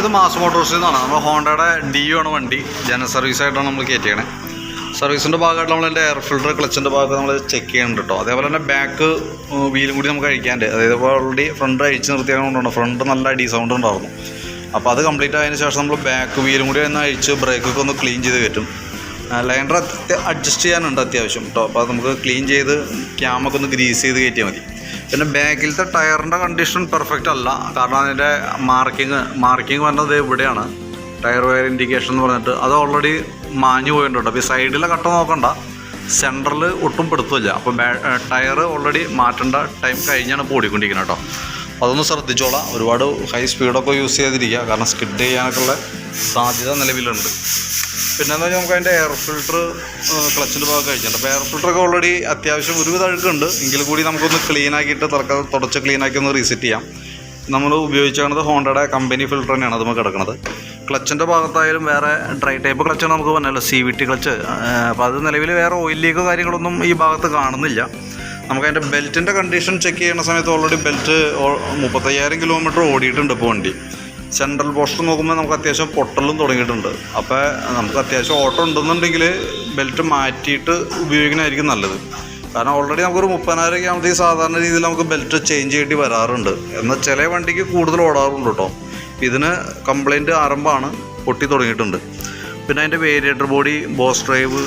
ഇത് മാസ് മോട്ടോഴ്സിൽ നിന്നാണ് നമ്മൾ ഹോണ്ടയുടെ ഡി യു ആണ് വണ്ടി. ജനറൽ സർവീസ് ആയിട്ടാണ് നമ്മൾ കയറ്റിയണേ സർവീസിന്റെ ഭാഗമായിട്ട് നമ്മൾ എന്റെ എയർ ഫിൽറ്റർ ക്ലച്ചിന്റെ ഭാഗത്ത് നമ്മൾ ചെക്ക് ചെയ്യുന്നുണ്ട് കേട്ടോ അതേപോലെ തന്നെ ബാക്ക് വീലും കൂടി നമുക്ക് അഴിക്കാണ്ട് അതായത് ഇപ്പോൾ ഓൾറെഡി ഫ്രണ്ട് അഴിച്ച് നിർത്തിയാൽ ഫ്രണ്ട് നല്ല അടി സൗണ്ട് ഉണ്ടായിരുന്നു. അപ്പോൾ അത് കംപ്ലീറ്റ് ആയതിനു ശേഷം നമ്മൾ ബാക്ക് വീലും കൂടി ഒന്ന് അഴിച്ച് ബ്രേക്കൊക്കെ ഒന്ന് ക്ലീൻ ചെയ്ത് കയറ്റും. ലൈനർ അഡ്ജസ്റ്റ് ചെയ്യാനുണ്ട് അത്യാവശ്യം കേട്ടോ അപ്പോൾ നമുക്ക് ക്ലീൻ ചെയ്ത് ക്യാമൊക്കെ ഒന്ന് ഗ്രീസ് ചെയ്ത് കയറ്റിയാൽ മതി. പിന്നെ ബാക്കിലത്തെ ടയറിന്റെ കണ്ടീഷൻ പെർഫെക്റ്റ് അല്ല. കാരണം അതിന്റെ മാർക്കിങ് മാർക്കിങ് വന്നത് ഇവിടെയാണ്. ടയർ വയർ ഇൻഡിക്കേഷൻ എന്ന് പറഞ്ഞിട്ട്. അത് ഓൾറെഡി മാഞ്ഞു പോയിട്ടുണ്ട് അപ്പോൾ ഈ സൈഡിലെ കട്ട നോക്കണ്ട. സെന്ററിൽ ഒട്ടും പെടുത്തില്ല. അപ്പോൾ ടയർ ഓൾറെഡി മാറ്റേണ്ട ടൈം കഴിഞ്ഞാണ് ഇപ്പോൾ ഓടിക്കൊണ്ടിരിക്കുന്നത് കേട്ടോ അതൊന്ന് ശ്രദ്ധിച്ചോളാം. ഒരുപാട് ഹൈ സ്പീഡൊക്കെ യൂസ് ചെയ്തിരിക്കുക കാരണം സ്കിഡ് ചെയ്യാനൊക്കെയുള്ള സാധ്യത നിലവിലുണ്ട്. പിന്നെ എന്ന് പറഞ്ഞാൽ നമുക്ക് അതിന്റെ എയർ ഫിൽട്ടർ ക്ലച്ചിന്റെ ഭാഗം കഴിച്ചിട്ടുണ്ട് അപ്പോൾ എയർ ഫിൽട്ടറൊക്കെ ഓൾറെഡി അത്യാവശ്യം ഒരുവിധ അഴുക്കുണ്ട്. എങ്കിൽ കൂടി നമുക്കൊന്ന് ക്ലീൻ ആക്കിയിട്ട് തുറക്ക തുടച്ച് ക്ലീൻ ആക്കി ഒന്ന് റീസെറ്റ് ചെയ്യാം. നമ്മൾ ഉപയോഗിച്ചാണത് ഹോണ്ടയുടെ കമ്പനി ഫിൽട്ടർ തന്നെയാണ് നമുക്ക് കിടക്കുന്നത് ക്ലച്ചിന്റെ ഭാഗത്തായാലും വേറെ ഡ്രൈ ടൈപ്പ് ക്ലച്ചാണ് നമുക്ക് പറഞ്ഞല്ലോ സി വി ടി ക്ലച്ച് അപ്പോൾ അത് നിലവിൽ വേറെ ഓയിൽ ലീക്കോ കാര്യങ്ങളൊന്നും ഈ ഭാഗത്ത് കാണുന്നില്ല. നമുക്ക് അതിന്റെ ബെൽറ്റിന്റെ കണ്ടീഷൻ ചെക്ക് ചെയ്യുന്ന സമയത്ത് ഓൾറെഡി ബെൽറ്റ് മുപ്പത്തയ്യായിരം കിലോമീറ്റർ ഓടിയിട്ടുണ്ട് ഇപ്പോൾ വണ്ടി. സെൻട്രൽ പോസ്റ്റർ നോക്കുമ്പോൾ നമുക്ക് അത്യാവശ്യം പൊട്ടലും തുടങ്ങിയിട്ടുണ്ട്. അപ്പോൾ നമുക്ക് അത്യാവശ്യം ഓട്ടം ഉണ്ടെന്നുണ്ടെങ്കിൽ ബെൽറ്റ് മാറ്റിയിട്ട് ഉപയോഗിക്കുന്നതായിരിക്കും നല്ലത്. കാരണം ഓൾറെഡി നമുക്കൊരു മുപ്പതിനായിരം ആകുമ്പോഴത്തേക്ക് സാധാരണ രീതിയിൽ നമുക്ക് ബെൽറ്റ് ചേഞ്ച് ചെയ്യേണ്ടി വരാറുണ്ട്. എന്നാൽ ചില വണ്ടിക്ക് കൂടുതൽ ഓടാറുണ്ട് കേട്ടോ. ഇതിന് കംപ്ലൈന്റ് ആരംഭമാണ് പൊട്ടി തുടങ്ങിയിട്ടുണ്ട്. പിന്നെ അതിന്റെ variator body boss drive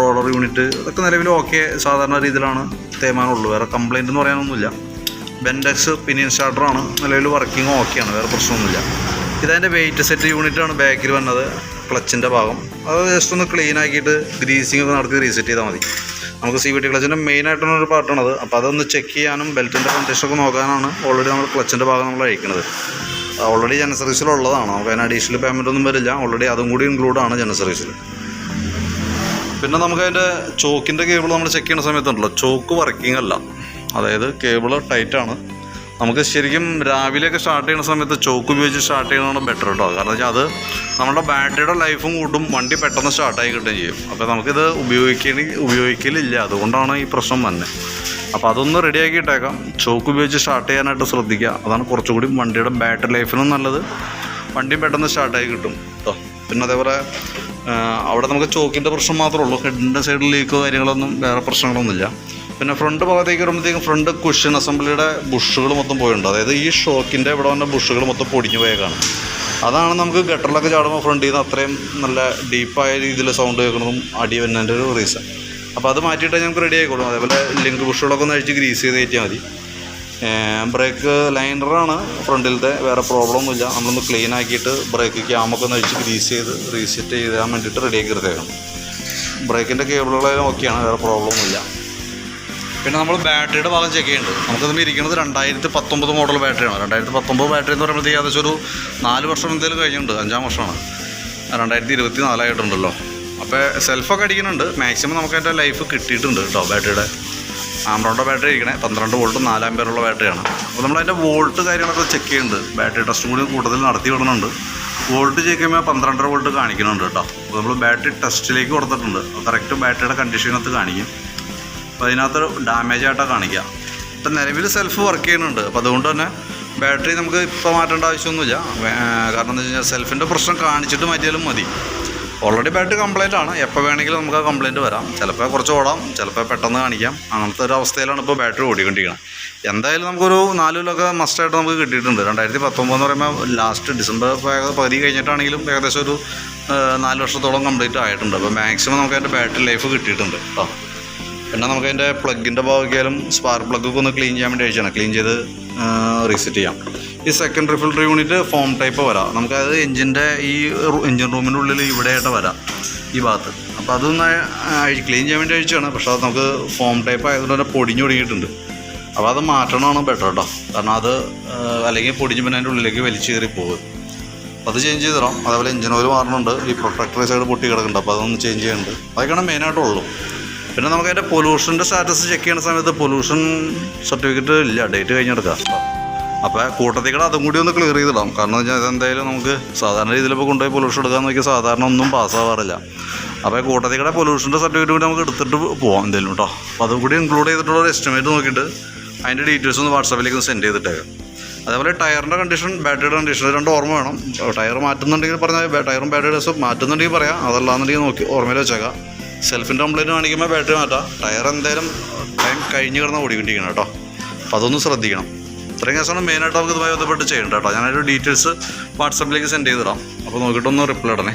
roller unit ഇതൊക്കെ നിലവിൽ ഓക്കെ സാധാരണ രീതിയിലാണ് തേമാനുള്ളൂ വേറെ കംപ്ലൈന്റ് എന്ന് പറയാനൊന്നുമില്ല. ബെൻഡെക്സ് പിനിയൻ സ്റ്റാർട്ടറാണ് നിലവിൽ വർക്കിംഗ് ഓക്കെയാണ് വേറെ പ്രശ്നമൊന്നുമില്ല. ഇതതിന്റെ വെയിറ്റ് സെറ്റ് യൂണിറ്റാണ് ബാക്കിൽ വന്നത്. ക്ലച്ചിന്റെ ഭാഗം. അത് ജസ്റ്റ് ഒന്ന് ക്ലീൻ ആക്കിയിട്ട് ഗ്രീസിംഗ് ഒക്കെ നടത്തി റീസെറ്റ് ചെയ്താൽ മതി. നമുക്ക് സി വി ടി ക്ലച്ചിന്റെ മെയിൻ ആയിട്ടുള്ള ഒരു പാർട്ടാണത് അപ്പോൾ അതൊന്ന് ചെക്ക് ചെയ്യാനും ബെൽറ്റിന്റെ കണ്ടീഷനൊക്കെ നോക്കാനാണ് ഓൾറെഡി നമ്മൾ ക്ലച്ചിന്റെ ഭാഗം നമ്മൾ അയക്കുന്നത് ഓൾറെഡി ജന സർവീസിലുള്ളതാണ് നമുക്ക് അതിന് അഡീഷണൽ പേയ്മെന്റ് ഒന്നും വരില്ല. ഓൾറെഡി അതും കൂടി ഇൻക്ലൂഡ് ആണ് ജന സർവീസിൽ പിന്നെ നമുക്ക് അതിന്റെ ചോക്കിന്റെ കേബിൾ നമ്മൾ ചെക്ക് ചെയ്യുന്ന സമയത്തുണ്ടല്ലോ. ചോക്ക് വർക്കിംഗ് അല്ല. അതായത് കേബിൾ ടൈറ്റാണ്. നമുക്ക് ശരിക്കും രാവിലെയൊക്കെ സ്റ്റാർട്ട് ചെയ്യുന്ന സമയത്ത് ചോക്ക് ഉപയോഗിച്ച് സ്റ്റാർട്ട് ചെയ്യുന്നതാണ് ബെറ്റർ കേട്ടോ കാരണം വെച്ചാൽ അത് നമ്മുടെ ബാറ്ററിയുടെ ലൈഫും കൂട്ടും വണ്ടി പെട്ടെന്ന് സ്റ്റാർട്ടായി കിട്ടുകയും ചെയ്യും. അപ്പോൾ നമുക്കിത് ഉപയോഗിക്കണി ഉപയോഗിക്കലില്ല. അതുകൊണ്ടാണ് ഈ പ്രശ്നം വന്നത് അപ്പോൾ അതൊന്ന് റെഡിയാക്കി ഇട്ടേക്കാം ചോക്ക് ഉപയോഗിച്ച് സ്റ്റാർട്ട് ചെയ്യാനായിട്ട് ശ്രദ്ധിക്കുക. അതാണ് കുറച്ചുകൂടി വണ്ടിയുടെ ബാറ്ററി ലൈഫിനും നല്ലത്. വണ്ടിയും പെട്ടെന്ന് സ്റ്റാർട്ടായി കിട്ടും കേട്ടോ പിന്നെ അതേപോലെ അവിടെ നമുക്ക് ചോക്കിന്റെ പ്രശ്നം മാത്രമേ ഉള്ളൂ. ഹെഡിന്റെ സൈഡിൽ ലീക്കോ കാര്യങ്ങളൊന്നും വേറെ പ്രശ്നങ്ങളൊന്നുമില്ല. പിന്നെ ഫ്രണ്ട് ഭാഗത്തേക്ക് വരുമ്പോഴത്തേക്കും ഫ്രണ്ട് കുഷൻ അസംബ്ലിയുടെ ബുഷുകൾ മൊത്തം പോയിട്ടുണ്ട്. അതായത് ഈ ഷോക്കിന്റെ ഇവിടെ വന്ന ബുഷുകൾ മൊത്തം പൊടിഞ്ഞു പോയേക്കാണ് അതാണ് നമുക്ക് ഗട്ടറിലൊക്കെ ചാടുമ്പോൾ ഫ്രണ്ടിൽ നിന്ന് അത്രയും നല്ല ഡീപ്പായ രീതിയിൽ സൗണ്ട് കേൾക്കുന്നതും അടി വരുന്നതിന്റെ ഒരു റീസൺ അപ്പോൾ അത് മാറ്റിയിട്ട് നമുക്ക് റെഡി ആയിക്കോളും. അതേപോലെ ലിങ്ക് ബുഷുകളൊക്കെ ഒന്ന് അഴിച്ച് ഗ്രീസ് ചെയ്ത് കയറ്റിയാൽ മതി. ബ്രേക്ക് ലൈനറാണ് ഫ്രണ്ടിലത്തെ വേറെ പ്രോബ്ലം ഒന്നുമില്ല നമ്മളൊന്ന് ക്ലീൻ ആക്കിയിട്ട് ബ്രേക്ക് ക്യാമൊക്കെ ഒന്ന് അഴിച്ച് ഗ്രീസ് ചെയ്ത് റീസെറ്റ് ചെയ്താൻ വേണ്ടിയിട്ട് റെഡിയാക്കി എടുത്തേക്കണം. ബ്രേക്കിന്റെ കേബിളുകളെല്ലാം ഓക്കെയാണ് വേറെ പ്രോബ്ലം ഒന്നുമില്ല പിന്നെ നമ്മൾ ബാറ്ററിയുടെ ഭാഗം ചെക്ക് ചെയ്യുന്നുണ്ട് നമ്മൾ ഇരിക്കുന്നത് രണ്ടായിരത്തി പത്തൊമ്പത് മോഡൽ ബാറ്ററിയാണ് രണ്ടായിരത്തി പത്തൊമ്പത് ബാറ്ററി എന്ന് പറയുമ്പോഴത്തേക്ക് ഏകദേശം ഒരു നാല് വർഷം എന്തെങ്കിലും കഴിഞ്ഞിട്ടുണ്ട്. അഞ്ചാം വർഷമാണ്. രണ്ടായിരത്തി ഇരുപത്തി നാലായിട്ടുണ്ടല്ലോ അപ്പോൾ സെൽഫൊക്കെ അടിക്കുന്നുണ്ട്. മാക്സിമം നമുക്ക് അതിന്റെ ലൈഫ് കിട്ടിയിട്ടുണ്ട് കേട്ടോ ബാറ്ററിയുടെ ആംബ്രോണിന്റെ ബാറ്ററി ഇരിക്കണേ. പന്ത്രണ്ട് വോൾട്ട് നാലാം പേരുള്ള ബാറ്ററിയാണ് അപ്പോൾ നമ്മൾ അതിന്റെ വോൾട്ട് കാര്യങ്ങളൊക്കെ ചെക്ക് ചെയ്യുന്നുണ്ട് ബാറ്ററി ടെസ്റ്റും കൂടി കൂടുതൽ നടത്തി വിടുന്നുണ്ട് വോൾട്ട് ചെക്ക് ചെയ്യുമ്പോൾ പന്ത്രണ്ടര വോൾട്ട് കാണിക്കുന്നുണ്ട് കേട്ടോ അപ്പോൾ നമ്മൾ ബാറ്ററി ടെസ്റ്റിലേക്ക് കൊടുത്തിട്ടുണ്ട്. കറക്റ്റ് ബാറ്ററിയുടെ കണ്ടീഷനകത്ത് കാണിക്കും. അപ്പോൾ അതിനകത്ത് ഡാമേജ് ആയിട്ടാണ് കാണിക്കുക ഇപ്പം നിലവിൽ സെൽഫ് വർക്ക് ചെയ്യുന്നുണ്ട്. അപ്പോൾ അതുകൊണ്ട് തന്നെ ബാറ്ററി നമുക്ക് ഇപ്പോൾ മാറ്റേണ്ട ആവശ്യമൊന്നുമില്ല. കാരണം എന്താ വെച്ച് കഴിഞ്ഞാൽ സെൽഫിന്റെ പ്രശ്നം കാണിച്ചിട്ട് മാറ്റിയാലും മതി. ഓൾറെഡി ബാറ്ററി കംപ്ലൈന്റ് ആണ്. എപ്പോൾ വേണമെങ്കിലും നമുക്ക് ആ കംപ്ലൈന്റ് വരാം. ചിലപ്പോൾ കുറച്ച് ഓടാം. ചിലപ്പോൾ പെട്ടെന്ന് കാണിക്കാം. അങ്ങനത്തെ ഒരു അവസ്ഥയിലാണ് ഇപ്പോൾ ബാറ്ററി ഓടിക്കൊണ്ടിരിക്കുന്നത് എന്തായാലും നമുക്കൊരു നാല് കൊല്ലമൊക്കെ മസ്റ്റായിട്ട് നമുക്ക് കിട്ടിയിട്ടുണ്ട്. രണ്ടായിരത്തി പത്തൊമ്പത് എന്ന് പറയുമ്പോൾ ലാസ്റ്റ് ഡിസംബർ പകുതി കഴിഞ്ഞിട്ടാണെങ്കിലും ഏകദേശം ഒരു നാല് വർഷത്തോളം കംപ്ലീറ്റ് ആയിട്ടുണ്ട്. അപ്പോൾ മാക്സിമം നമുക്ക് അതിന്റെ ബാറ്ററി ലൈഫ് കിട്ടിയിട്ടുണ്ട്. കേട്ടോ പിന്നെ നമുക്ക് അതിന്റെ പ്ലഗിന്റെ ഭാഗമൊക്കെയാലും സ്പാർക്ക് പ്ലഗൊക്കെ ഒന്ന് ക്ലീൻ ചെയ്യാൻ വേണ്ടി അയച്ചാണ്. ക്ലീൻ ചെയ്ത് റീസെറ്റ് ചെയ്യാം. ഈ second filter unit foam type വരാം. നമുക്കത് എഞ്ചിന്റെ ഈ എഞ്ചിൻ റൂമിന്റെ ഉള്ളിൽ ഇവിടെയായിട്ട് വരാം ഈ ഭാഗത്ത്. അപ്പോൾ അതൊന്ന് ക്ലീൻ ചെയ്യാൻ വേണ്ടി അയച്ചാണ് പക്ഷേ അത് നമുക്ക് ഫോം ടൈപ്പ് ആയതുകൊണ്ട് തന്നെ പൊടിഞ്ഞു തുടങ്ങിയിട്ടുണ്ട്. അപ്പോൾ അത് മാറ്റണമാണ് ബെറ്റർ കേട്ടോ കാരണം അത് അല്ലെങ്കിൽ പൊടിഞ്ഞ് പിന്നെ അതിന്റെ ഉള്ളിലേക്ക് വലിച്ചു കയറി പോകും. അത് ചേഞ്ച് ചെയ്ത് തരാം. അതേപോലെ എഞ്ചിൻ ഓയിൽ മാറുന്നുണ്ട് ഈ പ്രൊട്ടക്ടർ സൈഡ് പൊട്ടി കിടക്കുന്നുണ്ട്. അപ്പോൾ അതൊന്ന് ചേഞ്ച് ചെയ്യുന്നുണ്ട് അതൊക്കെയാണ് മെയിനായിട്ടുള്ളൂ പിന്നെ നമുക്ക് അതിന്റെ പൊല്യൂഷന്റെ സ്റ്റാറ്റസ് ചെക്ക് ചെയ്യുന്ന സമയത്ത് പൊല്യൂഷൻ സർട്ടിഫിക്കറ്റ് ഇല്ല. ഡേറ്റ് കഴിഞ്ഞെടുക്കാം. അപ്പോൾ കൂട്ടത്തിൽ കൂടെ അതും കൂടി ഒന്ന് ക്ലിയർ ചെയ്തിടാം. കാരണം വെച്ചാൽ ഇതെന്തായാലും നമുക്ക് സാധാരണ രീതിയിൽ ഇപ്പോൾ കൊണ്ടുപോയി പൊല്യൂഷൻ എടുക്കാൻ നോക്കിയാൽ സാധാരണ ഒന്നും പാസ്സാവാറില്ല അപ്പോൾ കൂട്ടത്തിൽ കൂടെ പൊല്യൂഷന്റെ സർട്ടിഫിക്കറ്റ് കൂടി നമുക്ക് എടുത്തിട്ട് പോവാം എന്തെങ്കിലും കേട്ടോ അപ്പോൾ അതും കൂടി ഇൻക്ലൂഡ് ചെയ്തിട്ടുള്ള ഒരു എസ്റ്റിമേറ്റ് നോക്കിയിട്ട് അതിന്റെ ഡീറ്റെയിൽസ് ഒന്ന് വാട്സാപ്പിലേക്ക് ഒന്ന് സെൻഡ് ചെയ്തിട്ടേക്കാം. അതേപോലെ ടയറിന്റെ കണ്ടീഷൻ ബാറ്ററിയുടെ കണ്ടീഷൻ രണ്ട് ഓർമ്മ വേണം. ടയർ മാറ്റുന്നുണ്ടെങ്കിൽ പറഞ്ഞാൽ ടയറും ഡ്രസ്സും മാറ്റുന്നുണ്ടെങ്കിൽ പറയാം. അതല്ലാന്നുണ്ടെങ്കിൽ നോക്കി ഓർമ്മയിൽ വെച്ചേക്കാം. സെൽഫിന്റെ കംപ്ലൈന്റ് കാണിക്കുമ്പോൾ ബാറ്ററി മാറ്റാം. ടയർ എന്തായാലും ടൈം കഴിഞ്ഞ് കിടന്ന് ഓടിക്കൊണ്ടിരിക്കണം കേട്ടോ. അപ്പോൾ അതൊന്ന് ശ്രദ്ധിക്കണം. ഇത്രയും കേസാണ് മെയിനായിട്ട് നമുക്ക് ഇതുമായി ബന്ധപ്പെട്ട് ചെയ്യേണ്ടത് കേട്ടോ. ഞാനൊരു ഡീറ്റെയിൽസ് വാട്സപ്പിലേക്ക് സെൻഡ് ചെയ്തിടാം അപ്പോൾ നോക്കിയിട്ടൊന്ന് റിപ്ലൈ ഇടണേ.